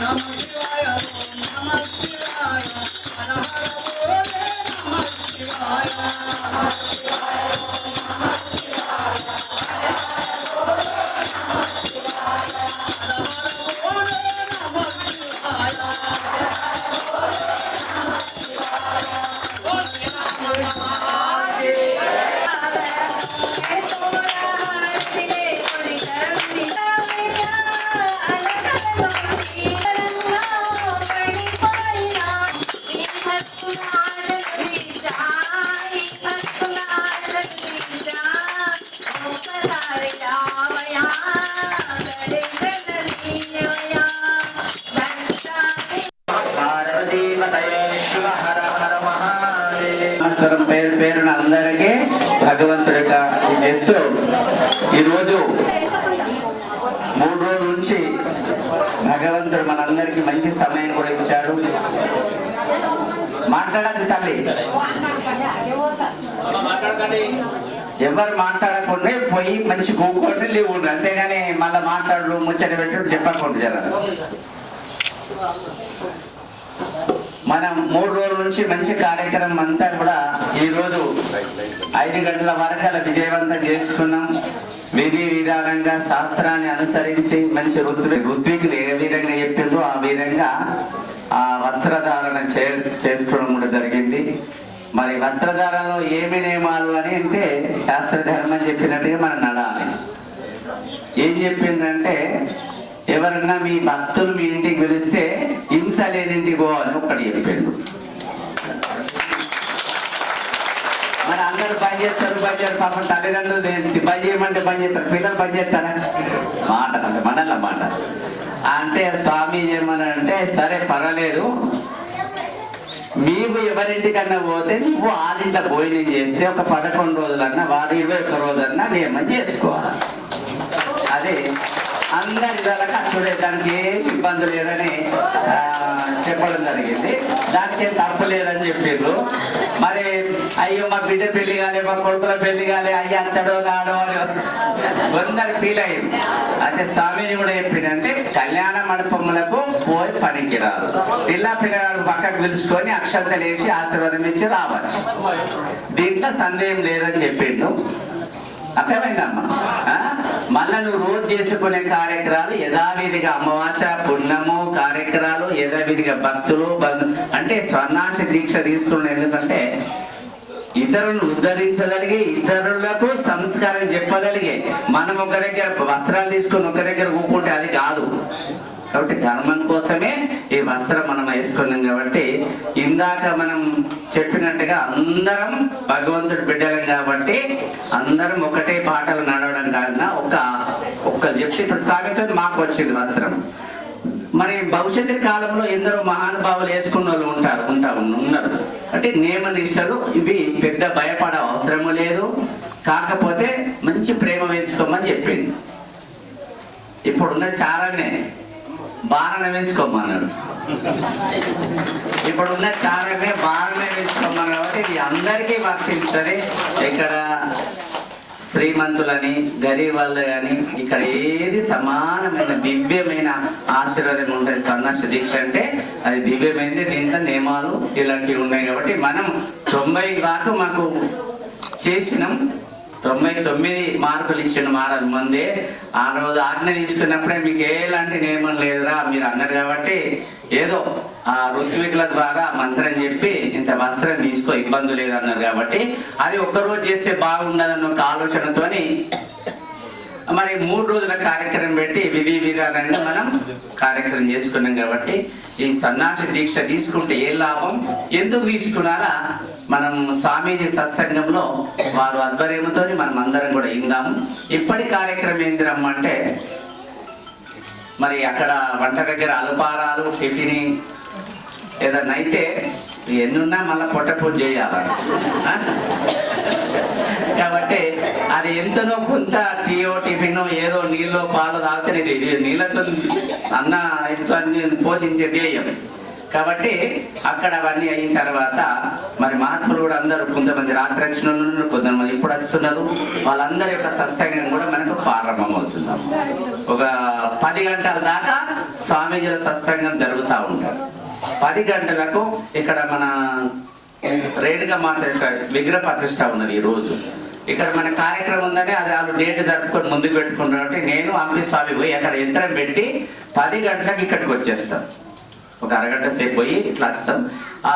Namo భగవంతుడిగా చేస్తూ ఈరోజు మూడు రోజుల నుంచి భగవంతుడు మనందరికీ మంచి సమయం కూడా ఇచ్చాడు. మాట్లాడద్దు తల్లి. ఎవరు మాట్లాడకుండా పోయి మంచి కూకోండి లేవు అంతేగాని మళ్ళీ మాట్లాడు ముచ్చట పెట్టు చెప్పకుండా జరగదు. మనం మూడు రోజుల నుంచి మంచి కార్యక్రమం అంతా కూడా ఈ రోజు ఐదు గంటల వరకు అలా విజయవంతం చేసుకున్నాం. విధి విధానంగా శాస్త్రాన్ని అనుసరించి మంచి ఋతులు ఋత్వికులు ఏ విధంగా చెప్పిందో ఆ విధంగా ఆ వస్త్రధారణ చే చేసుకోవడం కూడా జరిగింది. మరి వస్త్రధారణలో ఏమి నియమాలు అని అంటే శాస్త్రధర్మం చెప్పినట్టుగా మనం నడాలి. ఏం చెప్పిందంటే ఎవరన్నా మీ భక్తులు మీ ఇంటికి పిలిస్తే హింస లేనింటికి అని ఒక్కటి చెప్పాడు. మరి అందరూ పని చేస్తారు పని చేస్తారు పాపం తల్లిదండ్రులు తెలిసి పని చేయమంటే పని చేస్తారు పిల్లలు పని చేస్తారా? మాట అంటే మాట. అంటే స్వామి ఏమనంటే సరే పర్వాలేదు. మేము ఎవరింటికన్నా పోతే నువ్వు ఆరింట భోజనం చేస్తే ఒక పదకొండు రోజులన్నా వాడు ఇరవై ఒక్క రోజులన్నా నియమం చేసుకోవాలి. అదే అందరి విధాలుగా చూడే దానికి ఏం ఇబ్బంది లేదని చెప్పడం జరిగింది. దానికి ఏం తప్పు లేదని చెప్పారు మరి అయ్యో మా బిడ్డ పెళ్ళి కాలే మా కొడుకుల పెళ్ళి కాలే అయ్యా అచ్చడో కాడో అని కొందరు ఫీల్ అయ్యింది. అయితే స్వామిని కూడా చెప్పిందంటే కళ్యాణ మండపములకు పోయి పనికిరాదు. పిల్ల పిల్లగాడు పక్కకు పిలుచుకొని అక్షంతలు వేసి ఆశీర్వాదం ఇచ్చి రావచ్చు. దీంట్లో సందేహం లేదని చెప్పిండు. అర్థమైందమ్మా ఆ? మళ్ళా నువ్వు రోజు చేసుకునే కార్యక్రమాలు యథావిధిగా అమావాస పుణ్యము కార్యక్రమాలు యథావిధిగా భక్తులు బంధు అంటే స్వర్ణాశ దీక్ష తీసుకున్న ఎందుకంటే ఇతరులను ఉద్ధరించగలిగే ఇతరులకు సంస్కారం చెప్పగలిగే. మనం ఒక దగ్గర వస్త్రాలు తీసుకొని ఒక దగ్గర ఊపుకుంటే అది కాదు. కాబట్టి ధర్మం కోసమే ఈ వస్త్రం మనం వేసుకున్నాం కాబట్టి ఇందాక మనం చెప్పినట్టుగా అందరం భగవంతుడు బిడ్డలం కాబట్టి అందరం ఒకటే పాటలు నడవడం కాకుండా ఒక ఒక్క చెప్తే ఇప్పుడు స్వామితో మాకు వచ్చింది వస్త్రం. మరి భవిష్యత్తు కాలంలో ఎందరో మహానుభావులు వేసుకున్న వాళ్ళు ఉంటారు ఉంటా ఉన్నారు. అంటే నియమ నిష్టలు ఇవి పెద్ద భయపడ అవసరము లేదు. కాకపోతే మంచి ప్రేమ పెంచుకోమని చెప్పింది. ఇప్పుడున్న చాలానే బారణ పెంచుకోమన్నాడు ఇప్పుడున్న చారాన్ని బారణ వేయించుకోమన్నాడు కాబట్టి ఇది అందరికీ వర్తిస్తుంది. ఇక్కడ శ్రీమంతులని గరీబ్ కానీ ఇక్కడ ఏది సమానమైన దివ్యమైన ఆశీర్వాదం ఉంటుంది. సన్నాస దీక్ష అంటే అది దివ్యమైనది దీంట్లో నియమాలు ఇలాంటివి ఉన్నాయి కాబట్టి మనం తొంభై వరకు మాకు చేసినాం. తొంభై తొమ్మిది మార్కులు ఇచ్చిన మారాలి. ముందే ఆ రోజు ఆజ్ఞ తీసుకున్నప్పుడే మీకు ఎలాంటి నియమం లేదురా మీరు అన్నారు కాబట్టి ఏదో ఆ ఋత్వికుల ద్వారా మంత్రం చెప్పి ఇంత వస్త్రం తీసుకో ఇబ్బంది లేదు అన్నారు కాబట్టి. అది ఒక్కరోజు చేస్తే బాగుండదన్న ఒక ఆలోచనతోని మరి మూడు రోజుల కార్యక్రమం పెట్టి విధి విధానంగా మనం కార్యక్రమం చేసుకున్నాం కాబట్టి ఈ సన్నాసి దీక్ష తీసుకుంటే ఏ లాభం? ఎందుకు తీసుకున్నారా? మనం స్వామీజీ సత్సంగంలో వారు ఆధ్వర్యంతో మనం అందరం కూడా ఇందాము ఇప్పటి కార్యక్రమం ఏందిరమ్మ రమ్మంటే మరి అక్కడ వంట దగ్గర అల్పారాలు టిఫిన్ ఏదన్నా అయితే ఎన్నున్నా మళ్ళీ పొట్ట పూజ చేయాలి. కాబట్టి అది ఎంతనో కొంత టీయో టిఫిన్ ఏదో నీళ్ళు పాలు తాగితే ఇది నీళ్ళతో అన్న ఎంతో అన్ని పోషించే ధ్యేయం. కాబట్టి అక్కడ అవన్నీ అయిన తర్వాత మరి మహాత్ములు కూడా అందరూ కొంతమంది రాత్రి కొంతమంది ఇప్పుడు వస్తున్నారు. వాళ్ళందరి యొక్క సత్సంగం కూడా మనకు ప్రారంభమవుతున్నాం ఒక పది గంటల దాకా స్వామీజీల సత్సంగం జరుగుతూ ఉంటారు పది గంటలకు ఇక్కడ మన రేణుగా మాత యొక్క విగ్రహ ప్రతిష్ట ఉన్నది ఈ రోజు. ఇక్కడ మన కార్యక్రమం ఉందని అది వాళ్ళు డేట్ జరుపుకొని ముందుకు పెట్టుకుంటున్నట్టు నేను అంపి స్వామి పోయి అక్కడ యంత్రం పెట్టి పది గంటలకు ఇక్కడికి వచ్చేస్తాం. ఒక అరగంట సేపు పోయి ఇట్లా వస్తాం. ఆ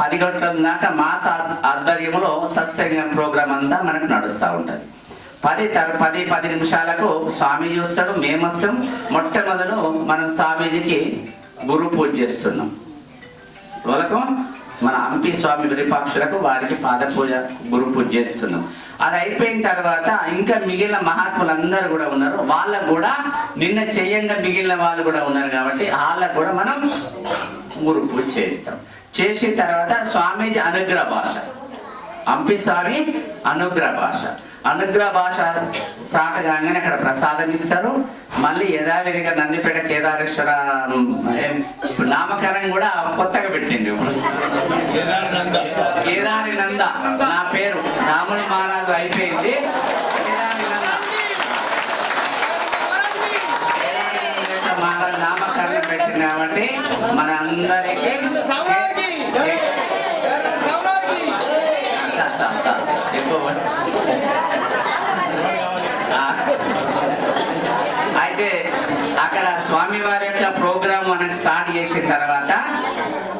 పది గంటల దాకా మాత ఆధ్వర్యంలో సత్సంగం ప్రోగ్రామ్ అంతా మనకు నడుస్తూ ఉంటుంది. పది తర్ పది పది నిమిషాలకు స్వామి చూస్తాడు మేము వస్తాం. మొట్టమొదలు మనం స్వామీజీకి గురు పూజ చేస్తున్నాం. వాళ్ళకు మన హంపి స్వామి విరూపాక్షులకు వారికి పాద పూజ గురు పూజ చేస్తున్నాం. అది అయిపోయిన తర్వాత ఇంకా మిగిలిన మహాత్ములందరూ కూడా ఉన్నారు. వాళ్ళకు కూడా నిన్న చెయ్యంగా మిగిలిన వాళ్ళు కూడా ఉన్నారు కాబట్టి వాళ్ళకు కూడా మనం గురు పూజ చేస్తాం. చేసిన తర్వాత స్వామీజీ అనుగ్రహ భాష. హంపి స్వామి అనుగ్రహ భాష. అనుగ్రహ భాష సాట కాగానే అక్కడ ప్రసాదం ఇస్తారు. మళ్ళీ యథావిధిగా నందిపేట కేదారేశ్వర నామకరణం కూడా కొత్తగా పెట్టింది కేదారి నంద నా పేరు రాముని మహారాజు అయిపోయింది. మహారాజు నామకరణం పెట్టింది కాబట్టి మన అందరికీ ఎక్కువ ఆ, అయితే అక్కడ స్వామివారి యొక్క ప్రోగ్రామ్ మనకు స్టార్ట్ చేసిన తర్వాత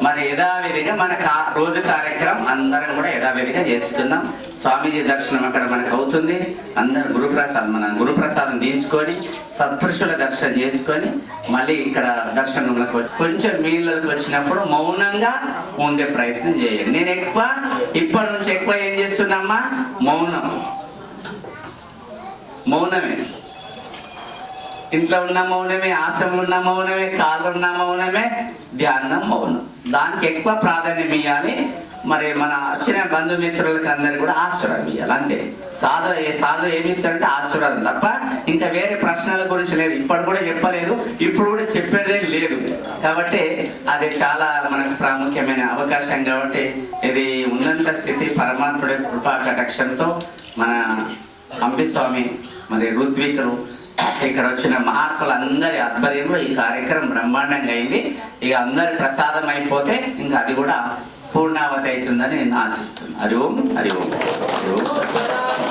మరి యథావిధిగా మన కా- రోజు కార్యక్రమం అందరం కూడా యథావిధిగా చేసుకుందాం. స్వామీజీ దర్శనం అక్కడ మనకు అవుతుంది. అందరు గురుప్రసాదం మన గురుప్రసాదం తీసుకొని సత్పురుషుల దర్శనం చేసుకొని మళ్ళీ ఇక్కడ దర్శనంలోకి కొంచెం మీళ్ళకి వచ్చినప్పుడు మౌనంగా ఉండే ప్రయత్నం చేయండి. నేను ఎక్కువ ఇప్పటి నుంచి ఎక్కువ ఏం చేస్తున్నామ్మా? మౌనం. మౌనమే. ఇంట్లో ఉన్న మౌనమే ఆశ్రమం ఉన్న మౌనమే కాళ్ళు ఉన్న మౌనమే ధ్యానం మౌనం. దానికి ఎక్కువ ప్రాధాన్యం ఇవ్వాలి మరి మన వచ్చిన బంధుమిత్రులకు అందరు కూడా ఆశీర్వాదం ఇవ్వాలి అంతే. సాధు ఏ సాధు ఏమి ఇస్తాడంటే ఆశీర్వాదం తప్ప ఇంకా వేరే ప్రశ్నల గురించి లేదు. ఇప్పుడు కూడా చెప్పలేదు ఇప్పుడు కూడా చెప్పేదే లేదు. కాబట్టి అది చాలా మనకు ప్రాముఖ్యమైన అవకాశం కాబట్టి ఇది ఉన్నంత స్థితి పరమాత్ముడి కృపా కటాక్షంతో మన అంబిస్వామి మరి ఋత్వికులు ఇక్కడ వచ్చిన మహాత్ములందరి ఆధ్వర్యంలో ఈ కార్యక్రమం బ్రహ్మాండంగా అయింది. ఇక అందరి ప్రసాదం అయిపోతే ఇంకా అది కూడా పూర్ణావతి అవుతుందని నేను ఆశిస్తున్నాను. హరి ఓం హరి ఓం హరి ఓం.